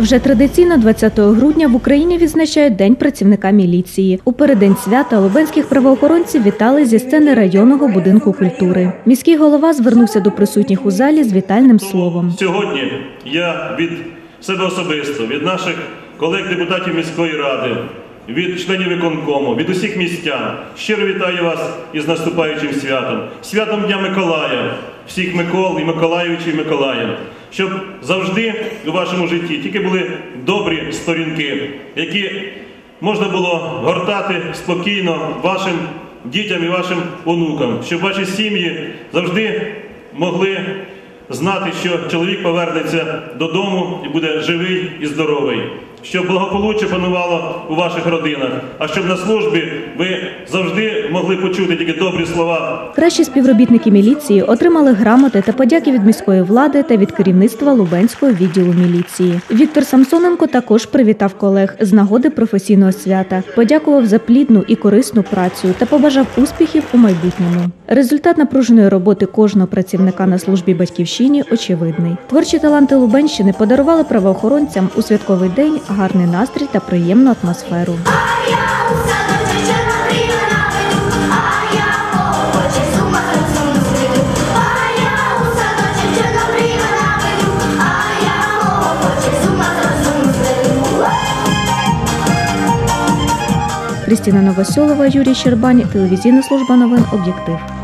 Вже традиційно 20 грудня в Україні відзначають День працівника міліції. У переддень свята лубенських правоохоронців вітали зі сцени районного будинку культури. Міський голова звернувся до присутніх у залі з вітальним словом. Сьогодні я від себе особисто, від наших колег-депутатів міської ради, від членів виконкому, від усіх містян щиро вітаю вас із наступаючим святом, святом Дня Миколая, всіх Микол і Миколаївичів і Миколаїв, щоб завжди у вашому житті тільки були добрі сторінки, які можна було гортати спокійно вашим дітям і вашим онукам, щоб ваші сім'ї завжди могли знати, що чоловік повернеться додому і буде живий і здоровий, щоб благополуччя панувало у ваших родинах, а щоб на службі ви завжди могли почути тільки добрі слова Кращі співробітники міліції отримали грамоти та подяки від міської влади та від керівництва Лубенського відділу міліції. Віктор Самсоненко також привітав колег з нагоди професійного свята, подякував за плідну і корисну працю та побажав успіхів у майбутньому. Результат напруженої роботи кожного працівника на службі батьківщині очевидний. Творчі таланти Лубенщини подарували правоохоронцям у святковий день гарний настрій та приємну атмосферу. Крістіна Новосьолова, Юрій Щербань, телевізійна служба новин Об'єктив.